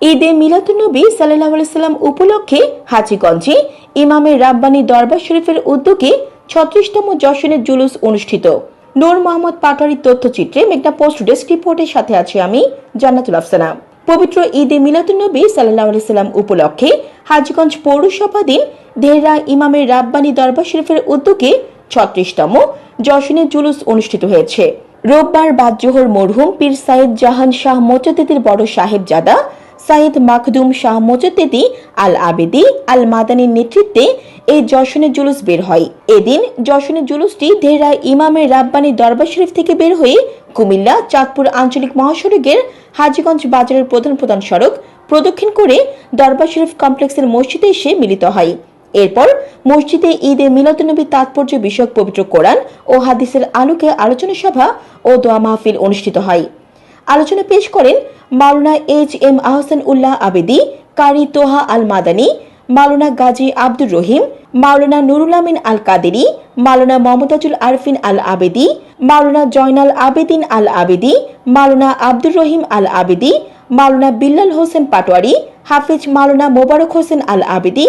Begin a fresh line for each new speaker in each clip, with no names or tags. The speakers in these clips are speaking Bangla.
ঈদে মিলাদুন্নবী সাল্লাহ সাল্লাম উপলক্ষে হাজিগঞ্জে ইমামের রাব্বানী দরবার শরীফের উদ্যোগে ছত্রিশতম যশনের জুলুস অনুষ্ঠিত। নূর মোহাম্মদ পাটোয়ারির তথ্যচিত্রে মেঘনা পোস্ট ডেস্ক রিপোর্টের সাথে আছি আমি, জান্নাতুল আফসানা। পবিত্র ঈদে মিলাদুন্নবী সাল্লাহ সাল্লাম উপলক্ষে হাজিগঞ্জ পৌরসভাধীন দেহরা ইমামের রাব্বানী দরবার শরীফের উদ্যোগে ছত্রিশতম যশনের জুলুস অনুষ্ঠিত হয়েছে। রোববার বাদজোহর মরহুম পীর সাইদ জাহান শাহ মোজাদ্দেদের বড় সাহেবজাদা সাইদ মাকদুম শাহ মোজাদ্দেদি আল আবেদি আল মাদানির নেতৃত্বে এই যশনের জুলুস বের হয়। এদিন যশনের জুলুসটি দেহরা ইমামের রাব্বানী দরবার শরীফ থেকে বের হয়ে কুমিল্লা, চাঁদপুর আঞ্চলিক মহাসড়কের হাজীগঞ্জ বাজারের প্রধান প্রধান সড়ক প্রদক্ষিণ করে দরবার শরীফ কমপ্লেক্সের মসজিদে এসে মিলিত হয়। এরপর মসজিদে ঈদে মিলাদুনবী তাৎপর্য বিষয়ক পবিত্র কোরআন ও হাদিসের আলোকে আলোচনা সভা ও দোয়া মাহফিল অনুষ্ঠিত হয়। আলোচনা পেশ করেন মাওলানা এইচ এম আহসান উল্লাহ আবেদি, কারি তোহা আল মাদানি মাওলানা গাজী আব্দুর রহিম, মাওলানা নুরুল আমিন আল কাদেরি মাওলানা মমতাজুল আরফিন আল আবেদি মাওলানা জয়নাল আবেদিন আল আবেদি মাওলানা আব্দুর রহিম আল আবেদি মাওলানা বিল্লাল হোসেন পাটোয়ারি, হাফিজ মাওলানা মোবারক হোসেন আল আবেদি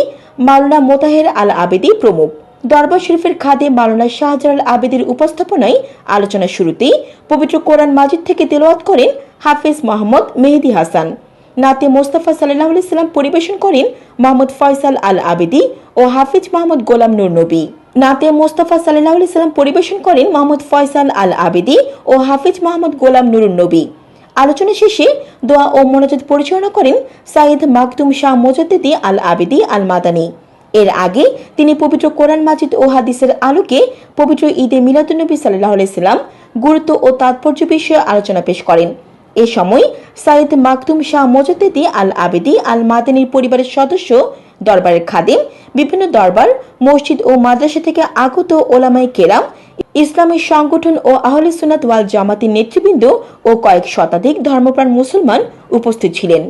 মাওলানা মোতাহের আল আবেদি প্রমুখ। দরবার শরীফের খাদে মাওলানা শাহজালাল আবেদের উপস্থাপনায় আলোচনা শুরুতেই পবিত্র কোরআন মাজিদ থেকে তেলাওয়াত করেন হাফিজ মোহাম্মদ মেহেদি হাসান। নাতে মোস্তফা সাল্লাহ সাল্লাম পরিবেশন করেন মোহাম্মদ ফয়সাল আল আবেদি ও হাফিজ মোহাম্মদ গোলাম নুর নবী। নাতে মোস্তফা সাল্লাহ সাল্লাম পরিবেশন করেন মোহাম্মদ ফয়সাল আল আবেদি ও হাফিজ মোহাম্মদ গোলাম নুরুন নবী। আলোচনা শেষে দোয়া ও মনোজাত পরিচালনা করেন সাইদ মাকতুম শাহ মোজাদ্দেদি আল আবেদি আল মাদানী। এর আগে তিনি পবিত্র কোরআন মাজিদ ও হাদিসের আলোকে পবিত্র ঈদে মিলাদুন্নবী সাল্লাহ সাল্লাম গুরুত্ব ও তাৎপর্য বিষয়ে আলোচনা পেশ করেন। এ সময় সাইদ মাকতুম শাহ মোজাদ্দেদি আল আবেদি আল মাদানীর পরিবারের সদস্য দরবারের খাদিম, বিভিন্ন দরবার, মসজিদ ও মাদ্রাসা থেকে আগত ওলামাই কেরাম, ইসলামী সংগঠন ও আহলে সুনাত ওয়াল জামাতের নেতৃবৃন্দ ও কয়েক শতাধিক ধর্মপ্রাণ মুসলমান উপস্থিত ছিলেন।